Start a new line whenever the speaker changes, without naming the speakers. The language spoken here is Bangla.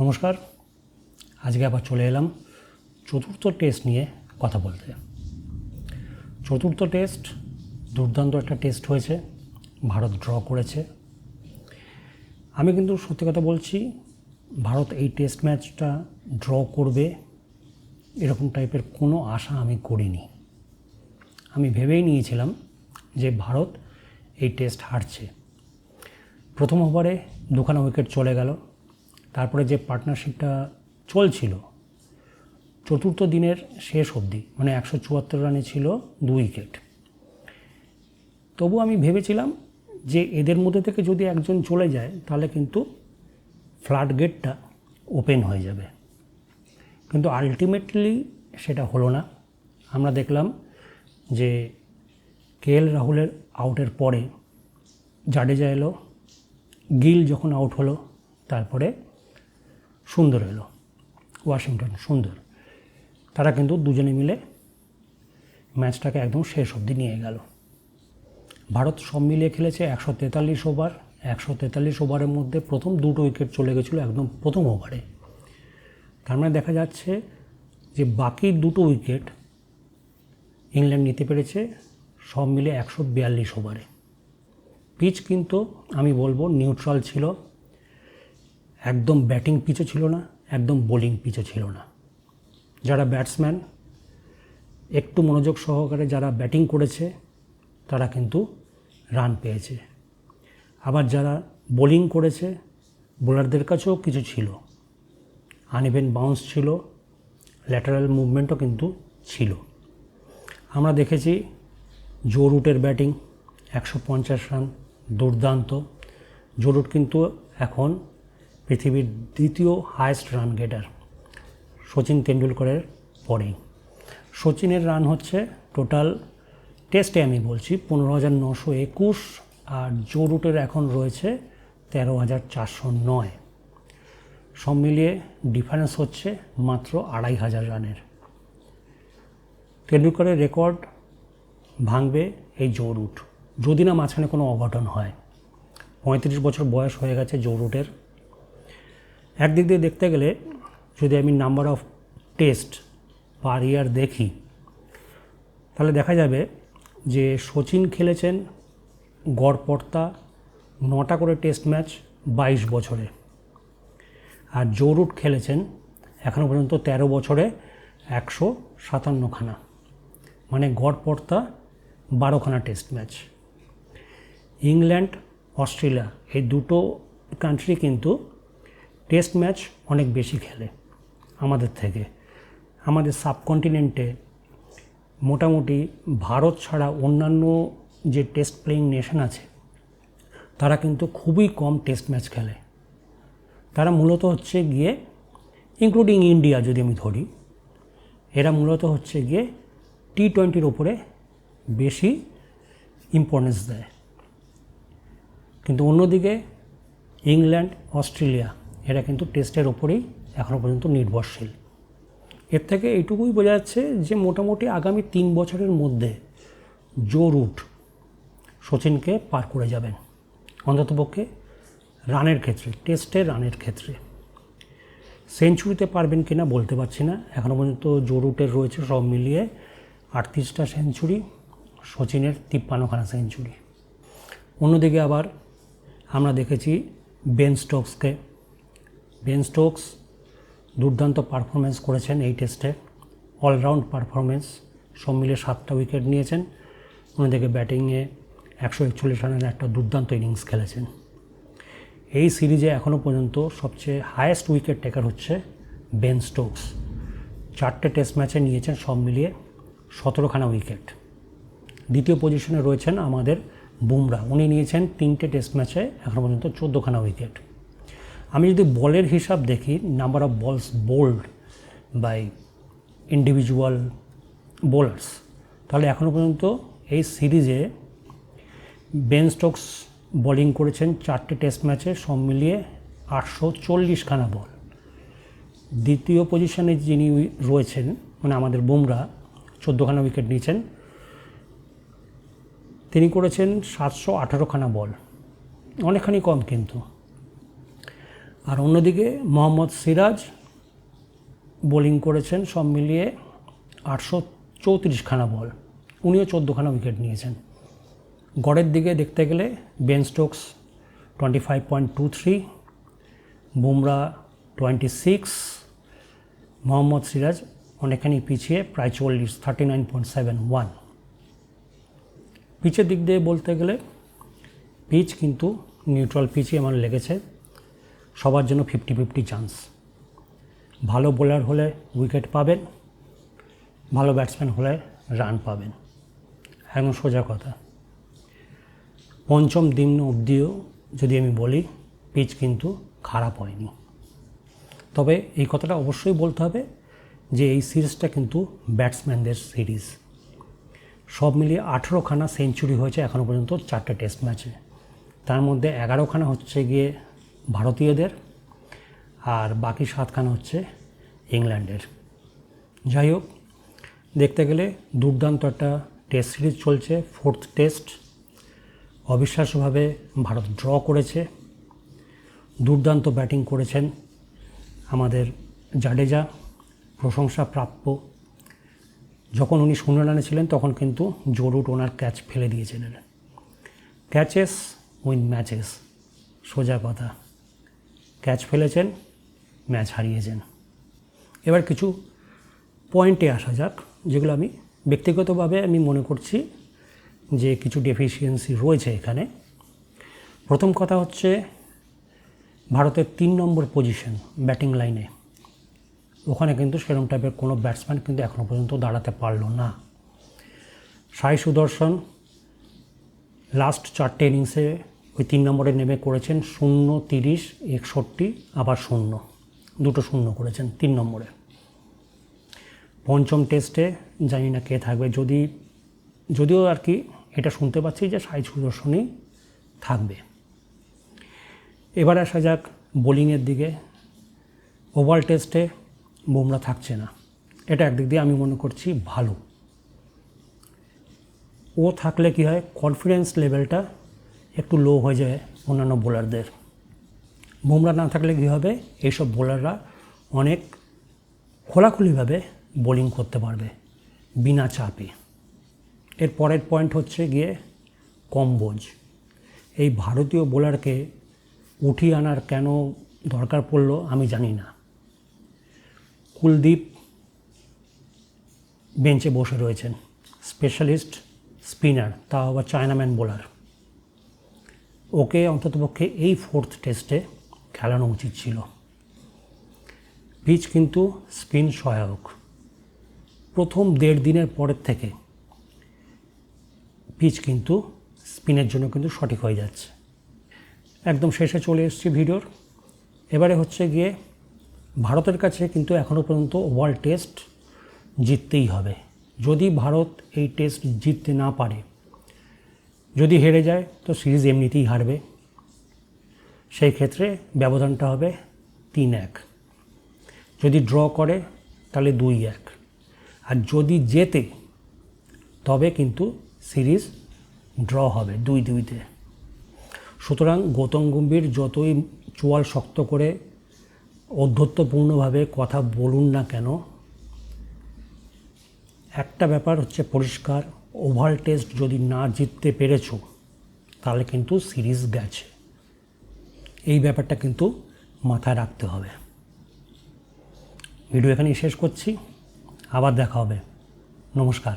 নমস্কার। আজকে আবার চলে এলাম চতুর্থ টেস্ট নিয়ে কথা বলতে। চতুর্থ টেস্ট দুর্দান্ত একটা টেস্ট হয়েছে, ভারত ড্র করেছে। আমি কিন্তু সত্যি কথা বলছি, ভারত এই টেস্ট ম্যাচটা ড্র করবে, এরকম টাইপের কোনো আশা আমি করিনি। আমি ভেবেই নিয়েছিলাম যে ভারত এই টেস্ট হারছে। প্রথম ওভারে দুখানা উইকেট চলে গেল তারপরে যে পার্টনারশিপটা চলছিল, চতুর্থ দিনের শেষ অবধি মানে একশো চুয়াত্তর রানে ছিল দু উইকেট। তবু আমি ভেবেছিলাম যে এদের মধ্যে থেকে যদি একজন চলে যায়, তাহলে কিন্তু ফ্লাড গেটটা ওপেন হয়ে যাবে। কিন্তু আলটিমেটলি সেটা হলো না। আমরা দেখলাম যে কে এল রাহুলের আউটের পরে জাডেজা এলো, গিল যখন আউট হলো, তারপরে সুন্দর এলো ওয়াশিংটন সুন্দর। তারা কিন্তু দুজনে মিলে ম্যাচটাকে একদম শেষ অবধি নিয়ে গেল। ভারত সব মিলিয়ে খেলেছে একশো তেতাল্লিশ ওভার। একশো তেতাল্লিশ ওভারের মধ্যে প্রথম দুটো উইকেট চলে গেছিল একদম প্রথম ওভারে। তার মানে দেখা যাচ্ছে যে বাকি দুটো উইকেট ইংল্যান্ড নিতে পেরেছে সব মিলে একশো বিয়াল্লিশ ওভারে। পিচ কিন্তু আমি বলব নিউট্রাল ছিল। একদম ব্যাটিং পিচও ছিল না, একদম বোলিং পিচও ছিল না। যারা ব্যাটসম্যান, একটু মনোযোগ সহকারে যারা ব্যাটিং করেছে, তারা কিন্তু রান পেয়েছে। আবার যারা বোলিং করেছে, বোলারদের কাছেও কিছু ছিল। আনইভেন বাউন্স ছিল, ল্যাটারাল মুভমেন্টও কিন্তু ছিল। আমরা দেখেছি জো রুটের ব্যাটিং, একশো পঞ্চাশ রান, দুর্দান্ত। জো রুট কিন্তু এখন পৃথিবীর দ্বিতীয় হায়েস্ট রান গেটার সচিন তেন্ডুলকরের পরেই। সচিনের রান হচ্ছে টোটাল টেস্টে আমি বলছি পনেরো হাজার নশো একুশ আর জো রুটের এখন রয়েছে তেরো হাজার চারশো নয়। সব মিলিয়ে ডিফারেন্স হচ্ছে মাত্র আড়াই হাজার রানের তেন্ডুলকরের রেকর্ড ভাঙবে এই জো রুট যদি না মাঝখানে কোনো অঘটন হয়, পঁয়ত্রিশ বছর বয়স হয়ে গেছে জো রুটের একদিক দিয়ে দেখতে গেলে যদি আমি number of test per year দেখি, তাহলে দেখা যাবে যে সচিন খেলেছেন গড়পর্তা নটা করে টেস্ট ম্যাচ বাইশ বছরে। আর জোরুট খেলেছেন এখনও পর্যন্ত ১৩ বছরে একশো সাতান্নখানা। মানে গড়পর্তা বারোখানা টেস্ট ম্যাচ ইংল্যান্ড, অস্ট্রেলিয়া এই দুটো কান্ট্রি কিন্তু টেস্ট ম্যাচ অনেক বেশি খেলে আমাদের থেকে। আমাদের সাবকন্টিনেন্টে মোটামুটি ভারত ছাড়া অন্যান্য যে টেস্ট প্লেয়িং নেশন আছে, তারা কিন্তু খুবই কম টেস্ট ম্যাচ খেলে। তারা মূলত হচ্ছে গিয়ে ইনক্লুডিং ইন্ডিয়া যদি আমি ধরি, এরা মূলত হচ্ছে গিয়ে টি টোয়েন্টির ওপরে বেশি ইম্পর্টেন্স দেয়। কিন্তু অন্যদিকে, ইংল্যান্ড, অস্ট্রেলিয়া এরা কিন্তু টেস্টের ওপরেই এখনও পর্যন্ত নির্ভরশীল। এর থেকে এইটুকুই বোঝা যাচ্ছে যে মোটামুটি আগামী তিন বছরের মধ্যে জো রুট সচিনকে পার করে যাবেন। অন্ততপক্ষে রানের ক্ষেত্রে টেস্টে রানের ক্ষেত্রে। সেঞ্চুরিতে পারবেন কিনা বলতে পারছি না। এখনও পর্যন্ত জো রুটের রয়েছে সব মিলিয়ে আটত্রিশটা সেঞ্চুরি সচিনের তিপ্পান্নখানা সেঞ্চুরি অন্যদিকে আবার আমরা দেখেছি বেন স্টোকসকে বেন স্টোকস দুর্দান্ত পারফরমেন্স করেছেন এই টেস্টে অলরাউন্ড পারফরমেন্স সব মিলে সাতটা উইকেট নিয়েছেন। অন্যদিকে ব্যাটিংয়ে একশো একচল্লিশ রানের একটা দুর্দান্ত ইনিংস খেলেছেন। এই সিরিজে এখনও পর্যন্ত সবচেয়ে হায়েস্ট উইকেট টেকার হচ্ছে বেন স্টোকস চারটে টেস্ট ম্যাচে নিয়েছেন, সব মিলিয়ে সতেরোখানা উইকেট দ্বিতীয় পজিশনে রয়েছেন আমাদের বুমরা। উনি নিয়েছেন তিনটে টেস্ট ম্যাচে এখনও পর্যন্ত চোদ্দোখানা উইকেট আমি যদি বলের হিসাব দেখি number of balls bowled by individual bowlers তাহলে এখনও পর্যন্ত এই সিরিজে বেন স্টোকস বোলিং করেছেন চারটে টেস্ট ম্যাচে সব মিলিয়ে আটশো চল্লিশখানা বল দ্বিতীয় পজিশনে যিনি রয়েছেন মানে আমাদের বুমরা, চোদ্দোখানা উইকেট নিয়েছেন, তিনি করেছেন সাতশো আঠারোখানা বল অনেকখানি কম কিন্তু। আর অন্যদিকে মোহাম্মদ সিরাজ বোলিং করেছেন সব মিলিয়ে আটশো চৌত্রিশখানা বল। উনিও চোদ্দোখানা উইকেট নিয়েছেন। গড়ের দিকে দেখতে গেলে Ben Stokes twenty five point two three, Bumrah twenty six, Mohammed Siraj অনেকখানি পিছিয়ে প্রায় চল্লিশ, thirty nine point seven one. পিচের দিক দিয়ে বলতে গেলে পিচ কিন্তু নিউট্রাল পিচই আমার লেগেছে। সবার জন্য ফিফটি ফিফটি চান্স ভালো বোলার হলে উইকেট পাবেন, ভালো ব্যাটসম্যান হলে রান পাবেন। একদম সোজা কথা। পঞ্চম দিন অবধিও যদি আমি বলি পিচ কিন্তু খারাপ হয়নি। তবে এই কথাটা অবশ্যই বলতে হবে যে এই সিরিজটা কিন্তু ব্যাটসম্যানদের সিরিজ। সব মিলিয়ে আঠেরোখানা সেঞ্চুরি হয়েছে এখনও পর্যন্ত চারটে টেস্ট ম্যাচে তার মধ্যে এগারোখানা হচ্ছে গিয়ে ভারতীয়দের, আর বাকি সাতখানা হচ্ছে ইংল্যান্ডের। যাই হোক, দেখতে গেলে দুর্দান্ত একটা টেস্ট সিরিজ চলছে, ফোর্থ টেস্ট। অবিশ্বাস্যভাবে ভারত ড্র করেছে। দুর্দান্ত ব্যাটিং করেছেন আমাদের জাডেজা প্রশংসা প্রাপ্য যখন উনি শূন্য রানে ছিলেন, তখন কিন্তু জরুট ওনার ক্যাচ ফেলে দিয়েছিলেন। ক্যাচেস উইন ম্যাচেস, সোজা কথা। ক্যাচ ফেলেছেন, ম্যাচ হারিয়েছেন। এবার কিছু পয়েন্টে আসা যাক, যেগুলো আমি ব্যক্তিগতভাবে আমি মনে করছি যে কিছু ডেফিসিয়েন্সি রয়েছে এখানে। প্রথম কথা হচ্ছে ভারতের তিন নম্বর পজিশন ব্যাটিং লাইনে ওখানে কিন্তু সেরকম টাইপের কোনো ব্যাটসম্যান কিন্তু এখনও পর্যন্ত দাঁড়াতে পারল না। সাই সুদর্শন লাস্ট চারটে ইনিংসে ওই তিন নম্বরে নেমে করেছেন শূন্য, তিরিশ, একষট্টি, আবার শূন্য। দুটো শূন্য করেছেন তিন নম্বরে। পঞ্চম টেস্টে জানি না কে থাকবে। যদি, যদিও আর কি এটা শুনতে পাচ্ছি যে সাই সুদর্শনই থাকবে। এবার আসা যাক বোলিংয়ের দিকে। ওভাল টেস্টে বুমরা থাকছে না। এটা একদিক দিয়ে আমি মনে করছি ভালো। ও থাকলে কি হয় কনফিডেন্স লেভেলটা একটু লো হয়ে যায় অন্যান্য বোলারদের বুমরা না থাকলে কী হবে? এইসব বোলাররা অনেক খোলাখুলিভাবে বোলিং করতে পারবে, বিনা চাপে। এর পরের পয়েন্ট হচ্ছে গিয়ে কম্বোজ এই ভারতীয় বোলারকে উঠিয়ে আনার কেন দরকার পড়ল আমি জানি না। কুলদীপ বেঞ্চে বসে রয়েছেন স্পেশালিস্ট স্পিনার তাও আবার চায়নাম্যান বোলার ওকে অন্ততপক্ষে এই ফোর্থ টেস্টে খেলানো উচিত ছিল। পিচ কিন্তু স্পিন সহায়ক। প্রথম দেড় দিনের পরের থেকে পিচ কিন্তু স্পিনের জন্য কিন্তু সঠিক হয়ে যাচ্ছে। একদম শেষে চলে এসেছি ভিডিওর। এবারে হচ্ছে গিয়ে ভারতের কাছে কিন্তু এখনও পর্যন্ত ওয়ার্ল্ড টেস্ট জিততেই হবে। যদি ভারত এই টেস্ট জিততে না পারে যদি হেরে যায়, তো সিরিজ এমনিতেই হারবে। সেই ক্ষেত্রে ব্যবধানটা হবে তিন এক। যদি ড্র করে, তাহলে দুই এক। আর যদি জেতে, তবে কিন্তু সিরিজ ড্র হবে দুই দুইতে। সুতরাং গৌতম গম্ভীর যতই চোয়াল শক্ত করে অধ্যত্বপূর্ণভাবে কথা বলুন না কেন, একটা ব্যাপার হচ্ছে পরিষ্কার ওভার টেস্ট যদি না জিততে পেরেছ, তাহলে কিন্তু সিরিজ গেছে। এই ব্যাপারটা কিন্তু মাথায় রাখতে হবে। ভিডিও এখানেই শেষ করছি। আবার দেখা হবে। নমস্কার।